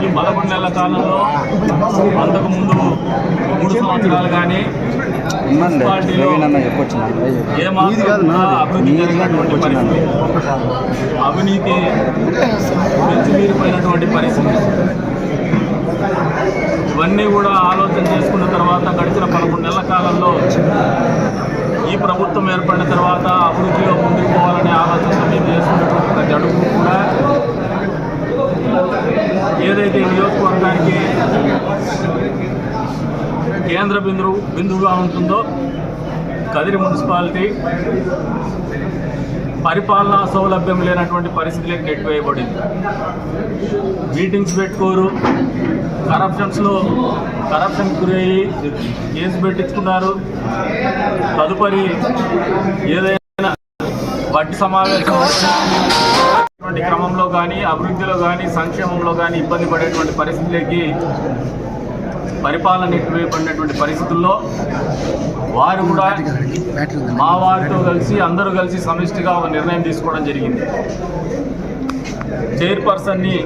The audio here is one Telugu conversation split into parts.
ఈ పదకొండు నెలల కాలంలో అంతకు ముందు మూడు సంవత్సరాలు కానీ అవినీతి పెంచిమీరిపోయినటువంటి పరిస్థితి. ఇవన్నీ కూడా ఆలోచన చేసుకున్న తర్వాత గడిచిన పదకొండు నెలల కాలంలో ఈ ప్రభుత్వం ఏర్పడిన తర్వాత అభివృద్ధిలో ముందుకు పోవాలనే ఆలోచన మేము చేసుకున్నటువంటి ప్రతి అడుగు ఏదైతే నియోజకవర్గానికి కేంద్ర బిందువు బిందువుగా ఉంటుందో కదిరి మున్సిపాలిటీ పరిపాలనా సౌలభ్యం లేనటువంటి పరిస్థితులకు నెట్టివేయబడింది మీటింగ్స్ పెట్టుకోరు కరప్షన్స్లో కరప్షన్ గురయ్యి కేసు పెట్టించుకున్నారు తదుపరి ఏదైనా బడ్డి సమావేశం. అటువంటి క్రమంలో కానీ అభివృద్ధిలో కానీ సంక్షేమంలో కానీ ఇబ్బంది పడేటువంటి పరిస్థితులకి పరిపాలన నెట్టివేయబడినటువంటి పరిస్థితుల్లో వారు కూడా మా వారితో కలిసి అందరూ కలిసి సమిష్టిగా ఒక నిర్ణయం తీసుకోవడం జరిగింది. చైర్పర్సన్ని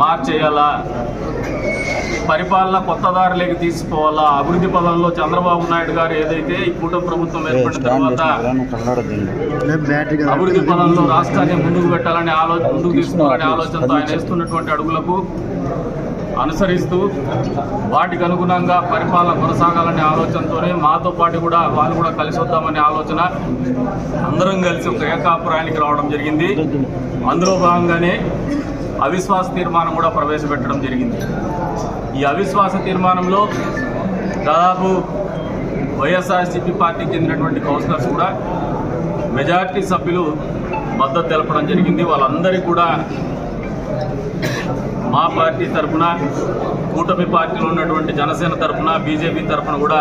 మార్చేయాలా? పరిపాలన కొత్త దారిలోకి తీసుకోవాలా? అభివృద్ధి పదంలో చంద్రబాబు నాయుడు గారు ఏదైతే ఈ కూటమి ప్రభుత్వం ఏర్పడిన తర్వాత అభివృద్ధి పదంలో రాష్ట్రాన్ని ముందుకు పెట్టాలనే ఆలోచన ముందుకు తీసుకోవాలనే ఆలోచనతో ఆయన వేస్తున్నటువంటి అడుగులకు అనుసరిస్తూ వాటికి అనుగుణంగా పరిపాలన కొనసాగాలనే ఆలోచనతోనే మాతో పాటు కూడా వాళ్ళు కూడా కలిసి వద్దామనే ఆలోచన అందరం కలిసి ఒక ఏకాపురానికి రావడం జరిగింది. అందులో భాగంగానే అవిశ్వాస తీర్మానం కూడా ప్రవేశపెట్టడం జరిగింది. ఈ అవిశ్వాస తీర్మానంలో దాదాపు వైఎస్ఆర్సీపీ పార్టీకి చెందినటువంటి కౌన్సిలర్స్ కూడా మెజార్టీ సభ్యులు మద్దతు తెలపడం జరిగింది. వాళ్ళందరికీ కూడా మా పార్టీ తరఫున కూటమి పార్టీలో ఉన్నటువంటి జనసేన తరఫున బీజేపీ తరఫున కూడా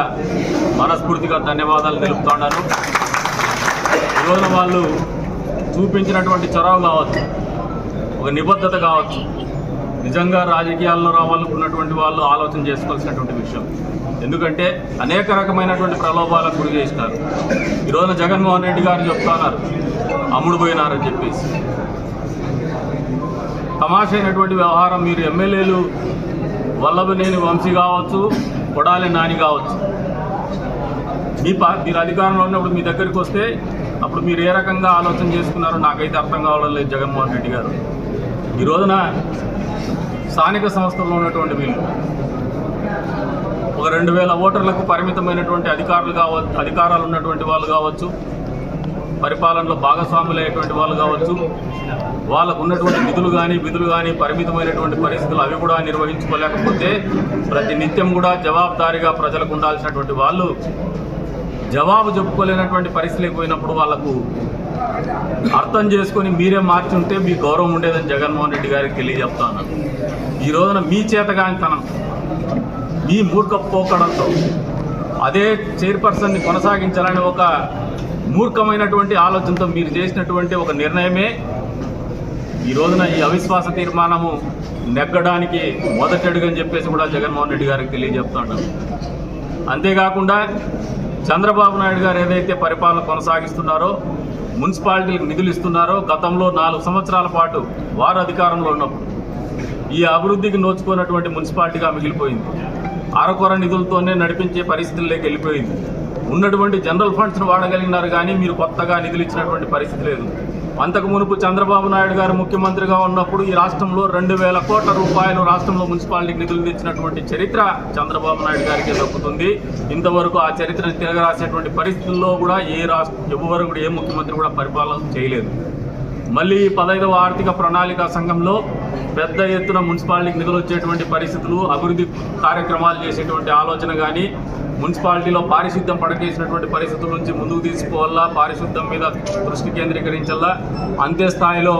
మనస్ఫూర్తిగా ధన్యవాదాలు తెలుపుతున్నాను ఈరోజున వాళ్ళు చూపించినటువంటి చొరవ కావచ్చు. ఒక నిబద్ధత కావచ్చు. నిజంగా రాజకీయాల్లో రావాలనుకున్నటువంటి వాళ్ళు ఆలోచన చేసుకోవాల్సినటువంటి విషయం. ఎందుకంటే అనేక రకమైనటువంటి ప్రలోభాలకు గురి చేస్తారు ఈరోజున జగన్మోహన్ రెడ్డి గారు చెప్తున్నారు అమ్ముడు పోయినారని చెప్పేసి. తమాషైనటువంటి వ్యవహారం మీరు ఎమ్మెల్యేలు వల్లభనేని వంశీ కావచ్చు కొడాలి నాని కావచ్చు. మీ పా మీరు అధికారంలో ఉన్నప్పుడు మీ దగ్గరికి వస్తే అప్పుడు మీరు ఏ రకంగా ఆలోచన చేసుకున్నారో నాకైతే అర్థం కావడం లేదు జగన్మోహన్ రెడ్డి గారు. ఈ రోజున స్థానిక సంస్థల్లో ఉన్నటువంటి వీళ్ళు ఒక రెండు వేల ఓటర్లకు పరిమితమైనటువంటి అధికారులు కావచ్చు అధికారాలు ఉన్నటువంటి వాళ్ళు కావచ్చు పరిపాలనలో భాగస్వాములైనటువంటి వాళ్ళు కావచ్చు వాళ్ళకు ఉన్నటువంటి నిధులు కానీ విధులు కానీ పరిమితమైనటువంటి పరిస్థితులు అవి కూడా నిర్వహించుకోలేకపోతే ప్రతి నిత్యం కూడా జవాబుదారీగా ప్రజలకు ఉండాల్సినటువంటి వాళ్ళు జవాబు చెప్పుకోలేనటువంటి పరిస్థితికి పోయినప్పుడు వాళ్ళకు అర్థం చేసుకొని మీరే మార్చుంటే మీ గౌరవం ఉండేదని జగన్మోహన్ రెడ్డి గారికి తెలియజెప్తాను ఈ రోజున మీ చేతగానితనం మీ మూర్ఖ పోకడంతో అదే చైర్పర్సన్ని కొనసాగించాలని ఒక మూర్ఖమైనటువంటి ఆలోచనతో మీరు చేసినటువంటి ఒక నిర్ణయమే ఈ రోజున ఈ అవిశ్వాస తీర్మానము నెగ్గడానికి మొదటి అడుగని చెప్పేసి కూడా జగన్మోహన్ రెడ్డి గారికి తెలియజెప్తాడు అంతేకాకుండా చంద్రబాబు నాయుడు గారు ఏదైతే పరిపాలన కొనసాగిస్తున్నారో మున్సిపాలిటీలకు నిధులు ఇస్తున్నారో గతంలో నాలుగు సంవత్సరాల పాటు వారు అధికారంలో ఉన్నప్పుడు ఈ అభివృద్ధికి నోచుకున్నటువంటి మున్సిపాలిటీగా మిగిలిపోయింది. అరకొర నిధులతోనే నడిపించే పరిస్థితుల్లోకి వెళ్ళిపోయింది. ఉన్నటువంటి జనరల్ ఫండ్స్ను వాడగలిగినారు కానీ మీరు కొత్తగా నిధులు ఇచ్చినటువంటి పరిస్థితి లేదు. అంతకు మునుపు చంద్రబాబు నాయుడు గారు ముఖ్యమంత్రిగా ఉన్నప్పుడు ఈ రాష్ట్రంలో రెండు వేల కోట్ల రూపాయలు రాష్ట్రంలో మున్సిపాలిటీకి నిధులు తెచ్చినటువంటి చరిత్ర చంద్రబాబు నాయుడు గారికి దక్కుతుంది. ఇంతవరకు ఆ చరిత్రను తిరగరాసేటువంటి పరిస్థితుల్లో కూడా ఏ రాష్ట్ర ఎవరు కూడా ఏ ముఖ్యమంత్రి కూడా పరిపాలన చేయలేదు. మళ్ళీ పదహైదవ ఆర్థిక ప్రణాళిక సంఘంలో పెద్ద ఎత్తున మున్సిపాలిటీకి నిధులు వచ్చేటువంటి పరిస్థితులు అభివృద్ధి కార్యక్రమాలు చేసేటువంటి ఆలోచన కానీ మున్సిపాలిటీలో పారిశుద్ధ్యం పడకేసినటువంటి పరిస్థితుల నుంచి ముందుకు తీసుకోవాలా పారిశుద్ధ్యం మీద దృష్టి కేంద్రీకరించాలా? అంతే స్థాయిలో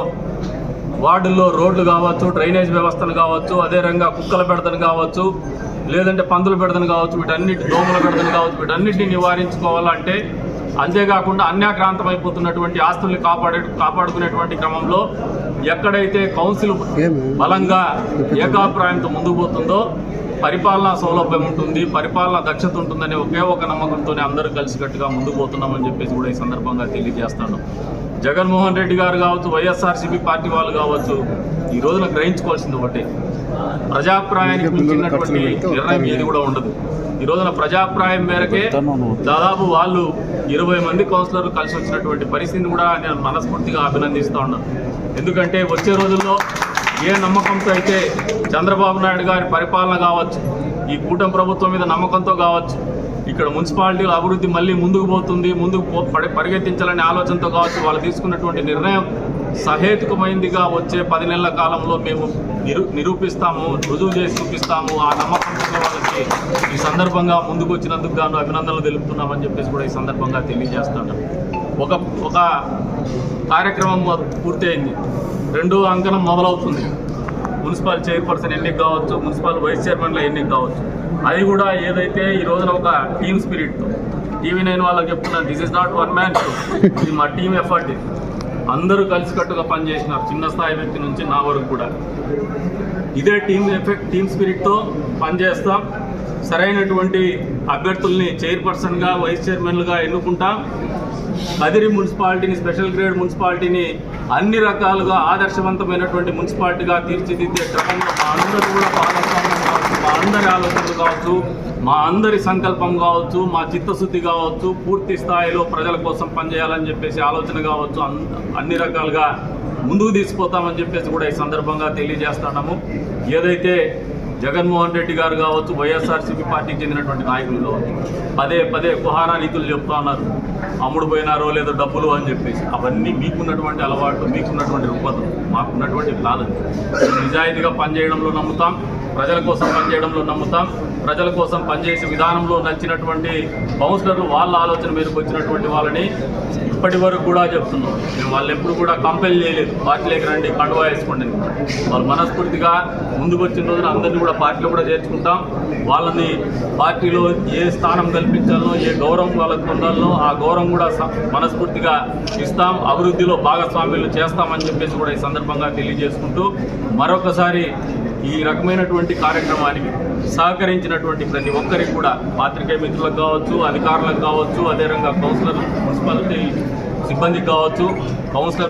వార్డుల్లో రోడ్లు కావచ్చు డ్రైనేజ్ వ్యవస్థను కావచ్చు అదే రంగా కుక్కల పెడతను కావచ్చు లేదంటే పందులు పెడతను కావచ్చు వీటన్నిటి దోమల పెడతను కావచ్చు వీటన్నిటిని నివారించుకోవాలంటే అంతేకాకుండా అన్యాక్రాంతం అయిపోతున్నటువంటి ఆస్తుల్ని కాపాడే కాపాడుకునేటువంటి క్రమంలో ఎక్కడైతే కౌన్సిల్ బలంగా ఏకాభిప్రాయంతో ముందుకు పోతుందో పరిపాలనా సౌలభ్యం ఉంటుంది పరిపాలనా దక్షత ఉంటుందనే ఒకే ఒక నమ్మకంతోనే అందరూ కలిసికట్టుగా ముందుకు పోతున్నామని చెప్పేసి కూడా ఈ సందర్భంగా తెలియజేస్తాను. జగన్మోహన్ రెడ్డి గారు కావచ్చు వైఎస్ఆర్సీపీ పార్టీ వాళ్ళు కావచ్చు ఈ రోజున గ్రహించుకోవాల్సింది ఒకటి. ప్రజాభిప్రాయానికి మించినటువంటి నిర్ణయం ఏది కూడా ఉండదు. ఈ రోజున ప్రజాభిప్రాయం మేరకే దాదాపు వాళ్ళు ఇరవై మంది కౌన్సిలర్లు కలిసి వచ్చినటువంటి పరిస్థితిని కూడా నేను మనస్ఫూర్తిగా అభినందిస్తూ ఉన్నాను ఎందుకంటే వచ్చే రోజుల్లో ఏ నమ్మకంతో అయితే చంద్రబాబు నాయుడు గారి పరిపాలన కావచ్చు ఈ కూటమి ప్రభుత్వం మీద నమ్మకంతో కావచ్చు ఇక్కడ మున్సిపాలిటీల అభివృద్ధి మళ్ళీ ముందుకు పోతుంది ముందుకు పరిగెత్తించాలనే ఆలోచనతో కావచ్చు వాళ్ళు తీసుకున్నటువంటి నిర్ణయం సహేతుకమైందిగా వచ్చే పది నెలల కాలంలో మేము నిరూ నిరూపిస్తాము రుజువు చేసి చూపిస్తాము ఆ నమ్మకంతో వాళ్ళకి ఈ సందర్భంగా ముందుకు వచ్చినందుకు గాను అభినందనలు తెలుపుతున్నామని చెప్పేసి కూడా ఈ సందర్భంగా తెలియజేస్తాను. ఒక ఒక కార్యక్రమం పూర్తయింది. రెండో అంకణం మొదలవుతుంది. మున్సిపల్ చైర్పర్సన్ ఎన్నిక కావచ్చు మున్సిపల్ వైస్ చైర్మన్ల ఎన్నిక కావచ్చు. అది కూడా ఏదైతే ఈ రోజున ఒక టీమ్ స్పిరిట్తో. టీవీ నైన్ వాళ్ళకి చెప్తున్నాను this is not one man ఇది మా టీం ఎఫర్ట్ అందరూ కలిసికట్టుగా పనిచేసినారు చిన్న స్థాయి వ్యక్తి నుంచి నా వరకు కూడా. ఇదే టీం ఎఫెక్ట్ టీమ్ స్పిరిట్తో పనిచేస్తాం. సరైనటువంటి అభ్యర్థుల్ని చైర్పర్సన్గా వైస్ చైర్మన్లుగా ఎన్నుకుంటాం. కదిరి మున్సిపాలిటీని స్పెషల్ గ్రేడ్ మున్సిపాలిటీని అన్ని రకాలుగా ఆదర్శవంతమైనటువంటి మున్సిపాలిటీగా తీర్చిదిద్దే క్రమంలో అందరూ కూడా పాల్గొంటాం అందరి ఆలోచనలు కావచ్చు మా అందరి సంకల్పం కావచ్చు మా చిత్తశుద్ధి కావచ్చు పూర్తి స్థాయిలో ప్రజల కోసం పనిచేయాలని చెప్పేసి ఆలోచన కావచ్చు అన్- అన్ని రకాలుగా ముందుకు తీసుకుపోతామని చెప్పేసి కూడా ఈ సందర్భంగా తెలియజేస్తున్నాము. ఏదైతే జగన్మోహన్ రెడ్డి గారు కావచ్చు వైఎస్ఆర్సీపీ పార్టీకి చెందినటువంటి నాయకులు కావచ్చు పదే పదే కుహారా నీతులు చెప్తా ఉన్నారు. అమ్ముడుపోయినారో లేదో డబ్బులు అని చెప్పేసి అవన్నీ మీకున్నటువంటి అలవాటు మీకున్నటువంటి రుగ్మతం మాకున్నటువంటి కాదు నిజాయితీగా పనిచేయడంలో నమ్ముతాం ప్రజల కోసం పనిచేయడంలో నమ్ముతాం ప్రజల కోసం పనిచేసే విధానంలో నచ్చినటువంటి కౌన్సిలర్లు వాళ్ళ ఆలోచన మేరకు వచ్చినటువంటి వాళ్ళని ఇప్పటి వరకు కూడా చెప్తున్నాం. మేము వాళ్ళు ఎప్పుడు కూడా కంపెల్ చేయలేదు. పార్టీలోకి రండి కండువా వేసుకోండి. వాళ్ళు మనస్ఫూర్తిగా ముందుకు వచ్చిన రోజున అందరినీ కూడా పార్టీలో కూడా చేర్చుకుంటాం. వాళ్ళని పార్టీలో ఏ స్థానం కల్పించాలో ఏ గౌరవం వాళ్ళకి పొందాలో ఆ గౌరవం గౌరవం కూడా మనస్ఫూర్తిగా ఇస్తాం. అభివృద్ధిలో భాగస్వామ్యులు చేస్తామని చెప్పేసి కూడా ఈ సందర్భంగా తెలియజేసుకుంటూ మరొకసారి ఈ రకమైనటువంటి కార్యక్రమానికి సహకరించినటువంటి ప్రతి ఒక్కరికి కూడా పాత్రికేయ మిత్రులకు కావచ్చు అధికారులకు కావచ్చు అదేవిధంగా కౌన్సిలర్ మున్సిపాలిటీ సిబ్బందికి కావచ్చు కౌన్సిలర్